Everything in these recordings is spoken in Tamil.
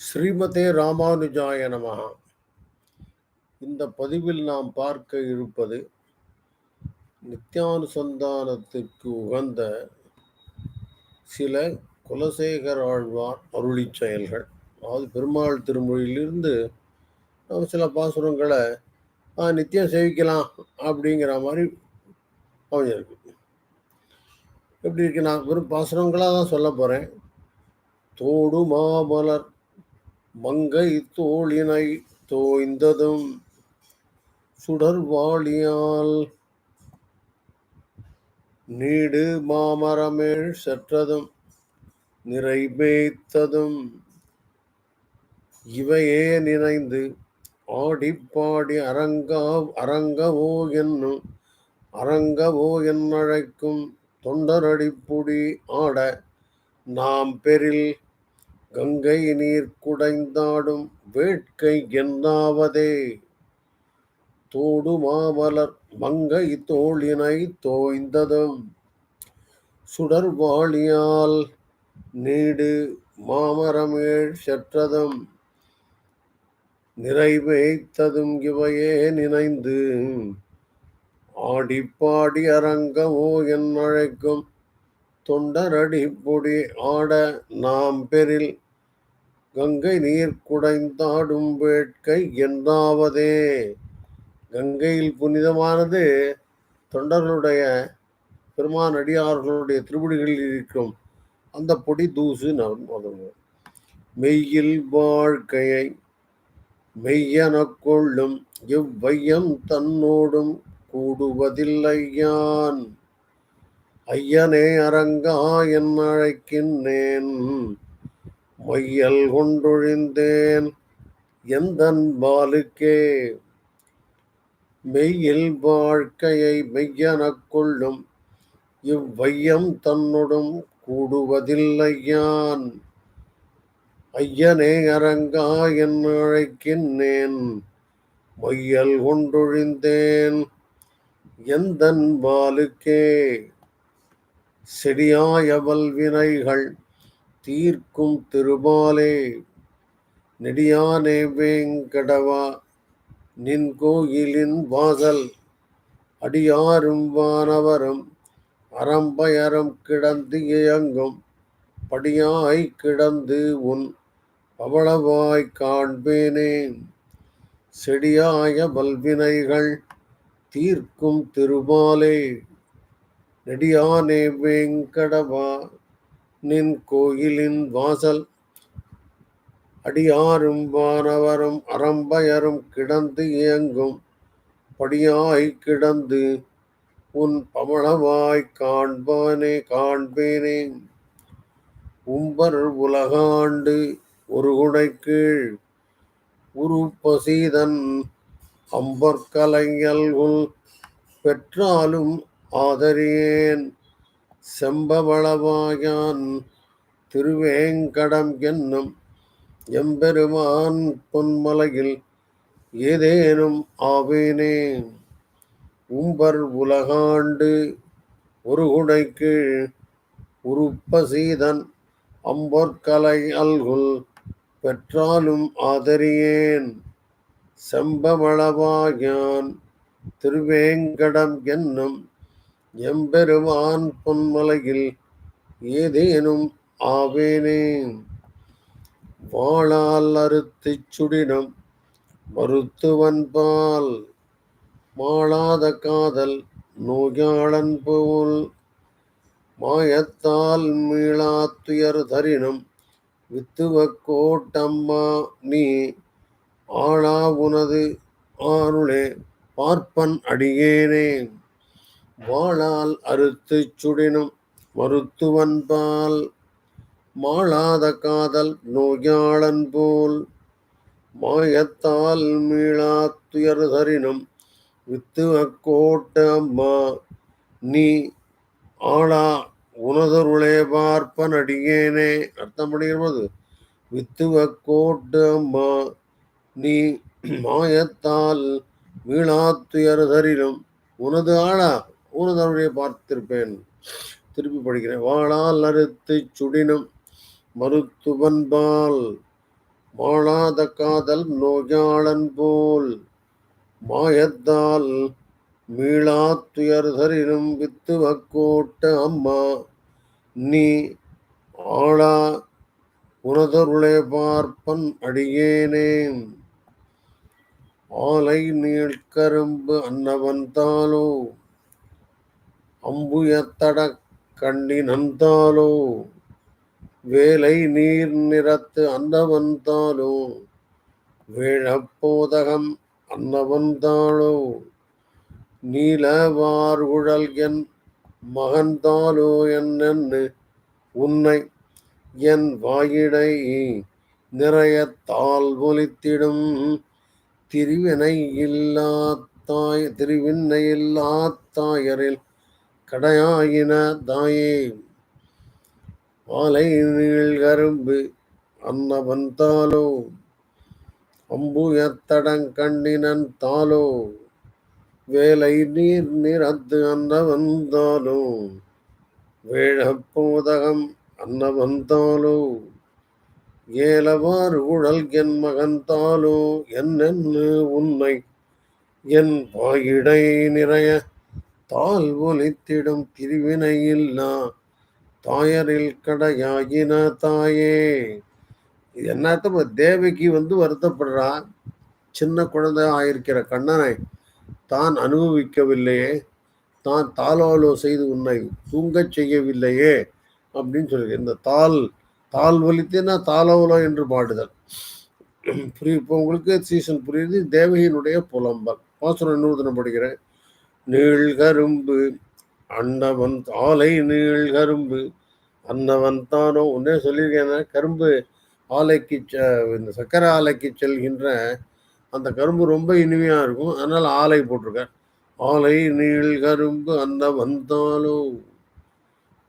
ஸ்ரீமதே ராமானுஜாய நமகா இந்த பதிவில் நாம் பார்க்க இருப்பது நித்தியானுசந்தானத்திற்கு உகந்த சில குலசேகர் ஆழ்வார் அருளி செயல்கள். அதாவது பெருமாள் திருமொழியிலிருந்து நாம் சில பாசுரங்களை நித்தியம் சேவிக்கலாம் அப்படிங்கிற மாதிரி அமைஞ்சிருக்கு. எப்படி இருக்கு நான் வெறும் பாசுரங்களாக தான் சொல்ல போகிறேன் தோடு மாமலர் மங்கை தோழினை தோய்ந்ததும் சுடர்வாளியால் நீடு மாமரமேழ் செற்றதும் நிறைவேய்த்ததும் இவையே நினைந்து ஆடிப்பாடி அரங்கா அரங்கவோ என்னும் அரங்கவோ என்னழைக்கும் தொண்டரடிப்புடி ஆட நாம் பெரில் கங்கை நீர் குடைந்தாடும் வேட்கை என்னாவதே? தோடு மாமலர் மங்கை தோளினை தோய்ந்ததும் சுடர்வாளியால் நீடு மாமரமேழ் செற்றதும் நிறைவேய்த்ததும் இவையே நினைந்து ஆடிப்பாடி அரங்கமோ என் அழைக்கும் தொண்டரடி பொடி ஆட நாம் பெரில் கங்கை நீர் குடைந்தாடும் வேட்கை என்றாவதே கங்கையில் புனிதமானது தொண்டர்களுடைய பெருமான் அடியார்களுடைய திருவடிகளில் இருக்கும். அந்த பொடி தூசு நான் முதல்வர் மெய்யில் வாழ்க்கையை மெய்யன கொள்ளும் எவ்வையம் தன்னோடும் கூடுவதில்லை யான் ஐயனே அரங்கா என் அழைக்கின்றேன். மையல் கொண்டொழிந்தேன் எந்தன் பாலுக்கே மெய்யில் வாழ்க்கையை மெய்யெனக் கொள்ளும் இவ்வையம் தன்னுடன் கூடுவதில்லை யான் ஐயனே அரங்கா என் அழைக்கின்றேன் மையல் கொண்டொழிந்தேன் எந்தன் பாலுக்கே செடியாயவல் வினைகள் தீர்க்கும் திருமாலே நெடியானே வேங்கடவா நின் கோயிலின் வாசல் அடியாரும் வானவரும் அறம்பயரம் கிடந்து இயங்கும் படியாய் கிடந்து உன் பவளவாய் காண்பேனே. செடியாய வல்வினைகள் தீர்க்கும் திருமாலே நெடியானே வேங்கடவா நின் கோயிலின் வாசல். அடியாரும் வானவரும் அறம்பயரும் கிடந்து இயங்கும். படியாய் கிடந்து உன் பவளவாய் காண்பானே காண்பேனே. உம்பர் உலகாண்டு ஒரு குடை கீழ் உரு பசீதன் உள் பெற்றாலும் ஆதரியேன். செம்பவளவாயான் திருவேங்கடம் என்னும் எம்பெருமான் பொன்மலையில் ஏதேனும் ஆவேனே. உம்பர் உலகாண்டு ஒரு குடைக்கு உருப்பசீதன் அம்பொற்கலை அல்குல் பெற்றாலும் ஆதரியேன். செம்பவளவாயான் திருவேங்கடம் என்னும் எம்பெருமான் பொன்மலையில் ஏதேனும் ஆவேனே? வாழால் அறுத்து சுடினம் மருத்துவன்பால் மாளாத காதல் நோயாளன் போல். மாயத்தால் மீளா துயர் தரினும் வித்துவ கோட்டம்மா நீ ஆளா உனது ஆருளே. பார்ப்பன் அடியேனே. வாழால் அறுத்து சுடினும் மருத்துவன்பால் மாளாத காதல் நோயாளன் போல் மாயத்தால் மீளா துயர் தரினும் வித்து அக்கோட்ட அம்மா நீ ஆளா உனதருளே பார்ப்பன் அடியேனே அர்த்தம் பண்ணுகிறது வித்து அக்கோட்டு அம்மா நீ மாயத்தால் மீளாத்துயர் தரினும் உனது ஆளா உனது அருளை பார்த்திருப்பேன். திருப்பி படிக்கிறேன். வாழால் அறுத்து சுடினும் மருத்துவன்பால் வாழாத காதல் நோயாளன் போல் மாயத்தால் மீளா துயர்தரினும் வித்துவக்கோட்ட அம்மா நீ ஆளா உனதருளே பார்ப்பன் அடியேனேன் ஆலை நீழ்கரும்பு அன்னவன் தாலோ அம்புயத்தட கண்ணினந்தாலோ வேலை நீர் நிறத்து அன்னவன் வேழப்போதகம் அன்னவந்தாளோ நீலவார்குழல் என் மகந்தாலோ என்னென்னு உன்னை என் வாயிடை நிறைய தாள் ஒலித்திடும் திருவினை இல்லாத்தாய் திருவினை இல்லாத்தாயரில் கடையாயின தாயே ஆலை நீழ்கரும்பு அன்னவன் தாலோ அம்புயத்தடங்கண்ணினன் தாலோ வேலை நீர் நிறத்து அன்னவன் தாலோ வேழப்போதகம் அன்னவன் தாலோ ஏலவார் உழல் என் மகன் தாலோ என்னென்னு உன்னை என் பாயிடை நிறைய தால் ஒலித்திடும் திருவினையில்லா தாயரில் கடையாகின தாயே. இது என்னத்த தேவகி வந்து வருத்தப்படுறா. சின்ன குழந்தை ஆயிருக்கிற கண்ணனை தான் அனுபவிக்கவில்லையே. தான் தாளாலோ செய்து உன்னை தூங்கச் செய்யவில்லையே அப்படின்னு சொல்லி இந்த தாள் தாள் வலித்தேனா தாளவலோ என்று பாடுதல். புரியும் இப்போ உங்களுக்கு சீசன் புரியுது. தேவகியினுடைய புலம்பல். பாசுரம் இன்னொரு படிக்கிறேன். நீழ்கரும்பு அன்னவன் ஆலை நீழ்கரும்பு அன்னவன் தானோ ஒன்னே சொல்லியிருக்கேன் கரும்பு ஆலைக்கு இந்த சக்கரை ஆலைக்கு செல்கின்ற அந்த கரும்பு ரொம்ப இனிமையாக இருக்கும். அதனால் ஆலை போட்டிருக்கார். ஆலை நீள் கரும்பு அந்த வந்தாலோ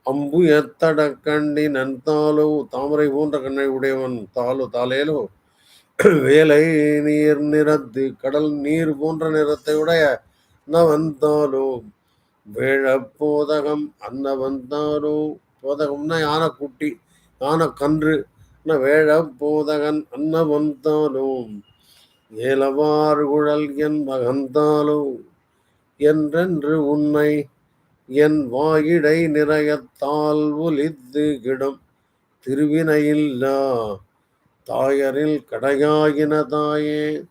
அம்பு எத்தட கண்டி நன்தாலோ தாமரை போன்ற கண்ணை உடையவன் தாலோ தாலேலோ வேலை நீர் நிறத்து கடல் நீர் போன்ற நிறத்தை உடைய வந்தாலோ? வேழ போதகம். அன்ன வந்தாலோ? போதகம்னா யானைக்குட்டி யானை கன்று. வேழப்போதகன் அன்ன ஏலவார் குழல் என் மகந்தாலோ என்றென்று உன்னை என் வாயிடை நிறையத்தால் ஒலித்து கிடம். திருவினையில்லா தாயரில் கடையாகின தாயே.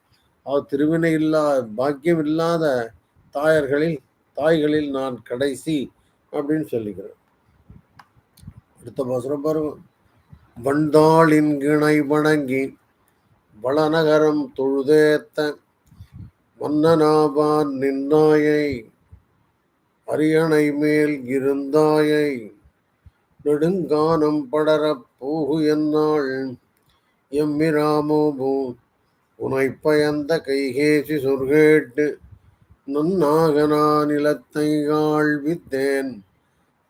அவ திருவினை இல்லா பாக்கியம் இல்லாத தாயர்களில் தாய்களில் நான் கடைசி அப்படின்னு சொல்லிக்கிறேன். அடுத்த பாசுரம் பாருங்க. வண்டாளின் கிணை வணங்கி வளநகரம் தொழுதேத்த மன்னனாபான் நின்னாயை அரியணை மேல் இருந்தாயை நெடுங்கானம் படரப் போகு என்னாள் எம்மிராமோபோ உனை பயந்த கைகேசி சொர்கேட்டு நன்னாகனா நிலத்தை ஆழ்வித்தேன்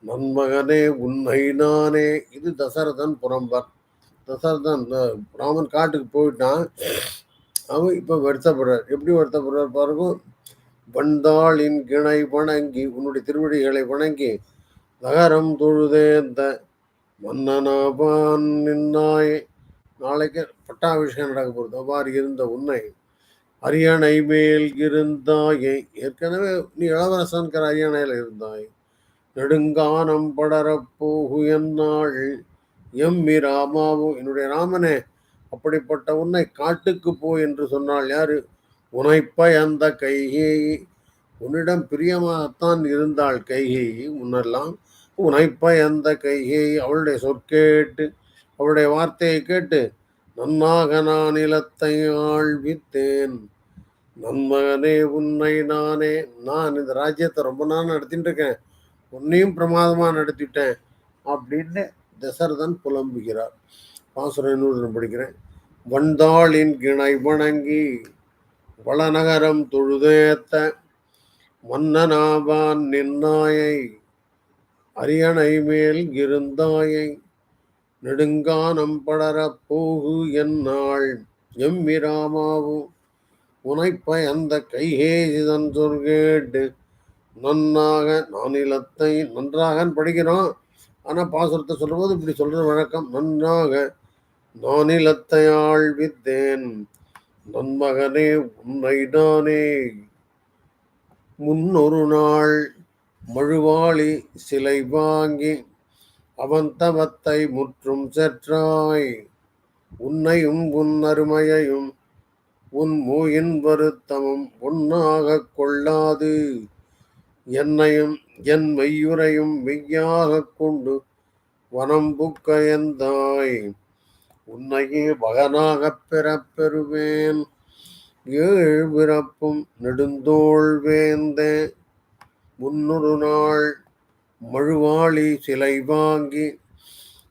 நன்மகனே உன்னை நானே. இது தசரதன் புறம்பர். தசரதன் ராமன் காட்டுக்கு போயிட்டான். அவன் இப்போ வருத்தப்படுறார். எப்படி வருத்தப்படுறார் பாருங்க. வந்தாளின் கிணை வணங்கி உன்னுடைய திருவடிகளை வணங்கி நகரம் தொழுதேந்த மன்னனாபான் நின்னாய். நாளைக்கு பட்டாபிஷேகம் நடக்க போகிறது அவ்வாறு இருந்த உன்னை அரியணை மேல் இருந்தாயே. ஏற்கனவே நீ இளவரசன்கிற அரியணையில் இருந்தாய். நெடுங்கானம் படரப்போகு என்னாள் எம்மி ராமாவோ என்னுடைய ராமனே அப்படிப்பட்ட உன்னை காட்டுக்கு போ என்று சொன்னால் யாரு? உனைப்ப அந்த கைகேயி உன்னிடம் பிரியமாகத்தான் இருந்தாள் கைகேயி முன்னெல்லாம் உனைப்ப அந்த கைகை. அவளுடைய சொற்கேட்டு அவளுடைய வார்த்தையை கேட்டு நன்னாக நான் நிலத்தை ஆழ்வித்தேன் நன்மகனே உன்னை நானே. நான் இந்த ராஜ்யத்தை ரொம்ப நாள் நடத்திட்டு இருக்கேன். உன்னையும் பிரமாதமாக நடத்திட்டேன். அப்படின்னு தசரதன் புலம்புகிறார். பாசுரம் நூறு படிக்கிறேன். வந்தாளின் கிணை வணங்கி வளநகரம் தொழுதேத்த மன்னனாவான் நின்னாயை அரியணை மேல் இருந்தாயை நெடுங்கானம் படர போகு என்னாள் எம்மிராமாவு உனைப்பை அந்த கைகேசிதன் சொர்கேட்டு நன்னாக நானிலத்தை நன்றாக படிக்கிறோம் ஆனால் பாசுரத்தை சொல்லும்போது இப்படி சொல்ற வழக்கம் நன்னாக நானிலத்தை ஆழ்வித்தேன் நன்மகனே உன்னை நானே. முன்னொரு நாள் மழுவாளி சிலை வாங்கி அவன் தவத்தை முற்றும் செற்றாய். உன்னையும் உன் அருமையையும் உன் மூயின் வருத்தமும் ஒன்னாகக் கொள்ளாது. என்னையும் என் மெய்யுரையும் மெய்யாகக் கொண்டு வனம் புக்கயந்தாய் உன்னையே மகனாகப் பெறப் பெறுவேன். ஏழு பிறப்பும் நெடுந்தோள் வேந்தே. முன்னொரு நாள் மழுவாளி சிலை வாங்கி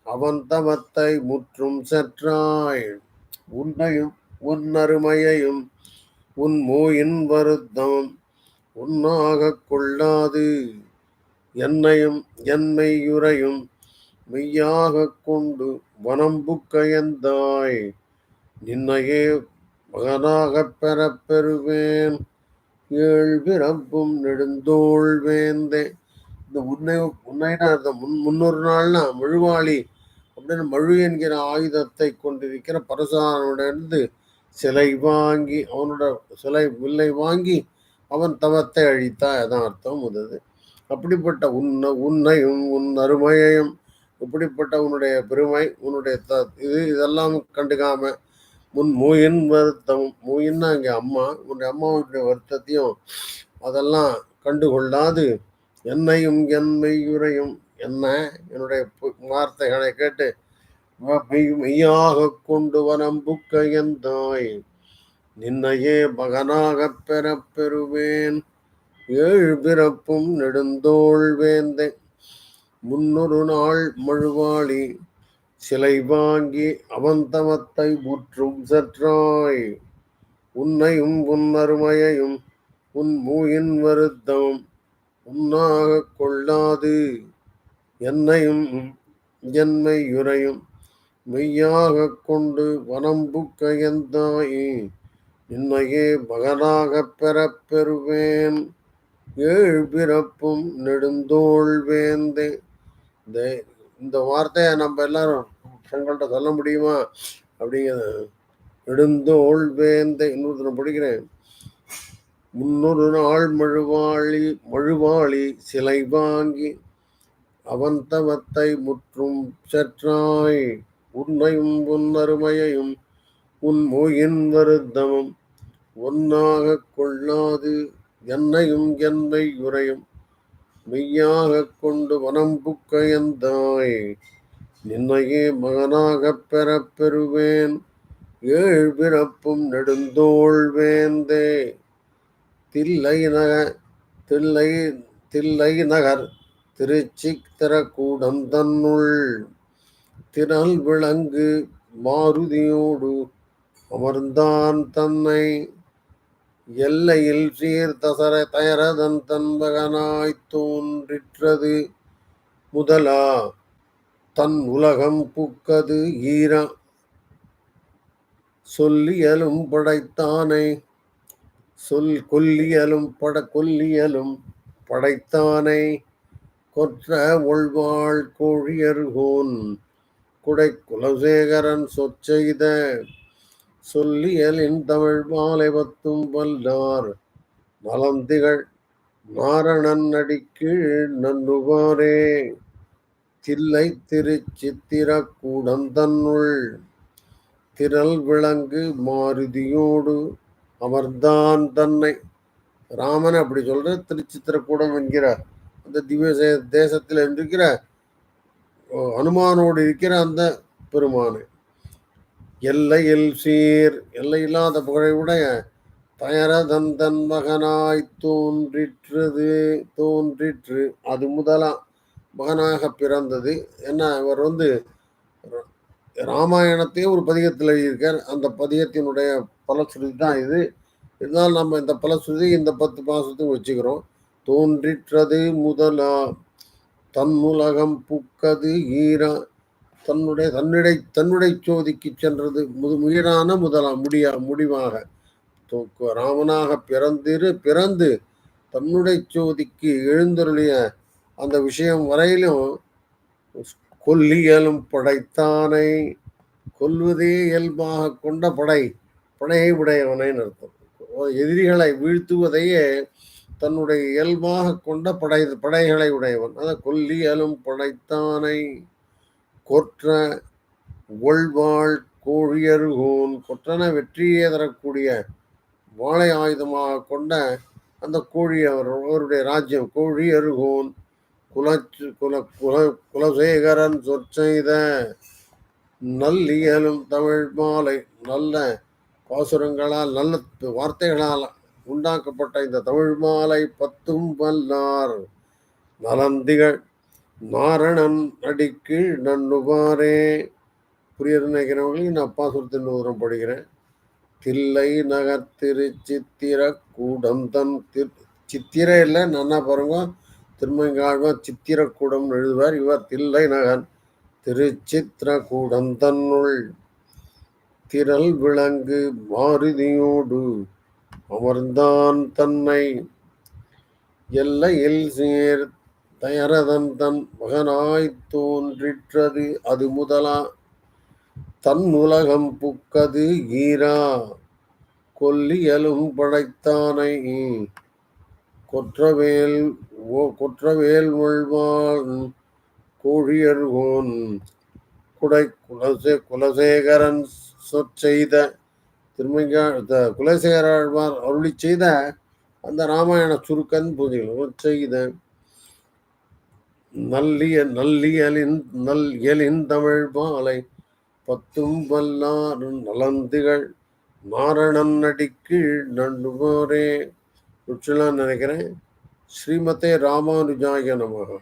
அவன் தவத்தை முற்றும் செற்றாய். உன்னையும் உன் அருமையையும் உன் மூயின் வருத்தம் உன்னாகக் கொள்ளாது. என்னையும் என்மையுரையும் மெய்யாகக் கொண்டு வனம்புக்கயந்தாய் நின்னையே மகனாக பெற பெறுவேன். ஏழ் பிறப்பும் நெடுந்தோள் வேந்தே. இந்த உன்னை உன்னைனா அந்த முன் முன்னொரு நாள்னா மழுவாளி அப்படின்னு மழு என்கிற ஆயுதத்தை கொண்டிருக்கிற பரசுராமனிடந்து சிலை வாங்கி அவனோட சிலை வில்லை வாங்கி அவன் தவத்தை அழித்தான். அதான் அர்த்தம். முதது. அப்படிப்பட்ட உன்னை உன்னையும் உன் அருமையையும் இப்படிப்பட்ட உன்னுடைய பெருமை உன்னுடைய த இது இதெல்லாம் கண்டுக்காம உன் மூயின் வருத்தம் மூயின்னா இங்கே அம்மா. உன்னுடைய அம்மாவுடைய வருத்தத்தையும் அதெல்லாம் கண்டுகொள்ளாது. என்னையும் என் மெய்யுரையும் என்ன? என்னுடைய வார்த்தைகளை கேட்டு மெய்யாக கொண்டு வரம் புக்கையந்தாய் நின்னையே மகனாகப் பெற பெறுவேன். ஏழு பிறப்பும் நெடுந்தோள் வேந்தே. முன்னொரு நாள் மழுவாளி சிலை வாங்கி அவந்தமத்தை முற்றும் சற்றாய். உன்னையும் உன் அருமையையும் உன் மூயின் வருத்தம் உன்னாகக் கொள்ளாது. என்னையும் என்மையுரையும் மெய்யாகக் கொண்டு வனம்புக்கயந்தாய் நின்னையே மகனாகப் பெறப் பெறுவேன். ஏழு பிறப்பும் நெடுந்தோள் வேந்தே. இந்த இந்த வார்த்தையை நம்ம எல்லாரும் உங்கள்கிட்ட சொல்ல முடியுமா? அப்படிங்கிறது. நெடுந்தோள் வேந்தை. இன்னொருத்தனை படிக்கிறேன். முன்னொரு நாள் மழுவாளி மழுவாளி சிலை வாங்கி அவன் தவத்தை முற்றும் சற்றாய். உன்னையும் உன் அருமையையும் உன் மொயின் வருத்தமும் ஒன்னாகக் கொள்ளாது என்னையும் என்னை உரையும் மெய்யாகக் கொண்டு வனம் புக்கயந்தாய் நின்னையே மகனாகப் பெறப் பெறுவேன். ஏழ் பிறப்பும் நெடுந்தோள் வேந்தே. தில்லை நக தில்லை தில்லை நகர் திருச்சித்திரக்கூடம் தன்னுள். திரள் விளங்கு மாருதியோடு அமர்ந்தான் தன்னை. எல்லையில் சீர்தசர தயரதன் தன்பகனாய்த் தோன்றிற்றது. முதலா தன் உலகம் புக்கது ஈரா. சொல்லியலும் படைத்தானை. சொல் கொல்லியலும் பட கொல்லியலும் படைத்தானை. கொற்ற ஒழ்வாள் கோழியர்கோன் குடை குலசேகரன் சொற்செய்த சொல்லியலின் தமிழ் மாலை பத்தும் வல்லார். மலந்திகள் நாரணன் அடிக்கீழ் நன்னுவாரே தில்லை திருச்சித்திரக்கூடம் தன்னுள் திரள் விளங்கு மாருதியோடு அமர்ந்தான் தன்னை. ராமன் அப்படி சொல்ற திருச்சித்திரக்கூடம் என்கிற அந்த திவ்ய தேசத்தில் இருக்கிற அனுமானோடு இருக்கிற அந்த பெருமானு. எல்லையில் சீர் எல்லையில்லாத புகழையுடைய தயரதன் தன் மகனாய் தோன்றிற்றது தோன்றிற்று. அது முதலாம் மகனாக பிறந்தது. என்ன இவர் வந்து ராமாயணத்தையே ஒரு பதிகத்தில் எழுதியிருக்கார். அந்த பதிகத்தினுடைய பலஸ்ருதி தான் இது. இருந்தாலும் நம்ம இந்த பலஸ்ருதி இந்த பத்து மாசத்துக்கு வச்சுக்கிறோம். தோன்றிற்றது முதலா தன்னுலகம் புக்கது ஈரா தன்னுடைய தன்னிடை தன்னுடை சோதிக்கு சென்றது முது உயிரான முதலா முடியா முடிவாக. ராமனாக பிறந்திரு பிறந்து தன்னுடை சோதிக்கு எழுந்தருளிய அந்த விஷயம் வரையிலும் கொல்லியலும் படைத்தானை கொல்வதே இயல்பாக கொண்ட படை படையை உடையவனை அர்த்தம் எதிரிகளை வீழ்த்துவதையே தன்னுடைய இயல்பாக கொண்ட படை படைகளை உடையவன். அத கொல்லியலும் படைத்தானை கொற்ற ஒள்வாள் கோழியருகோன். கொற்றன வெற்றியே தரக்கூடிய வாழை ஆயுதமாக கொண்ட அந்த கோழி அவர் அவருடைய ராஜ்யம் கோழி அருகோன் குலச்சு குல குல குலசேகரன் சொற்செய்த நல்லியலும் தமிழ் மாலை நல்ல பாசுரங்களால் நல்ல வார்த்தைகளால் உண்டாக்கப்பட்ட இந்த தமிழ் மாலை பத்தும் வல்லார். நலந்திகள் நாரணன் அடிக்கு நன்னுபாரே புரியுது நினைக்கிறவங்களுக்கு நான் பாசுரத்தின் தூரம் படிக்கிறேன். தில்லை நகர் திரு சித்திர கூடந்தன் சித்திர இல்லை நன்னா பாருங்க திருமங்காழ்வார் சித்திரக்கூடம் எழுதுவார் இவர் தில்லை நகர் திருச்சித்திர கூடந்தன்னுள் திரள் விளங்கு மாருதியோடு அமர்ந்தான் தன்னை எல்லையில் சேர் தயரதன் தன் மகனாய் தோன்றிற்றது அது முதலா. தன் உலகம் புக்கது ஈரா. கொல்லியலும் படைத்தானை. கொற்றவேல் ஓ கொற்றவேல் உள்வான் கோழியர்கோன் குடை குலசே குலசேகரன் சொற்செய்த திருமங்கா குலசேகராழ்வார் அருளி செய்த அந்த ராமாயண சுருக்கன் பூஜைகள் செய்த நல்லிய நல்லியலின் நல் எலின் தமிழ் மாலை பத்தும் வல்லாறு நலந்திகள் நாரணன் அடிக்கீழ் உச்சலான்னு நினைக்கிறேன். ஸ்ரீமதே ராமானுஜாய நமகா.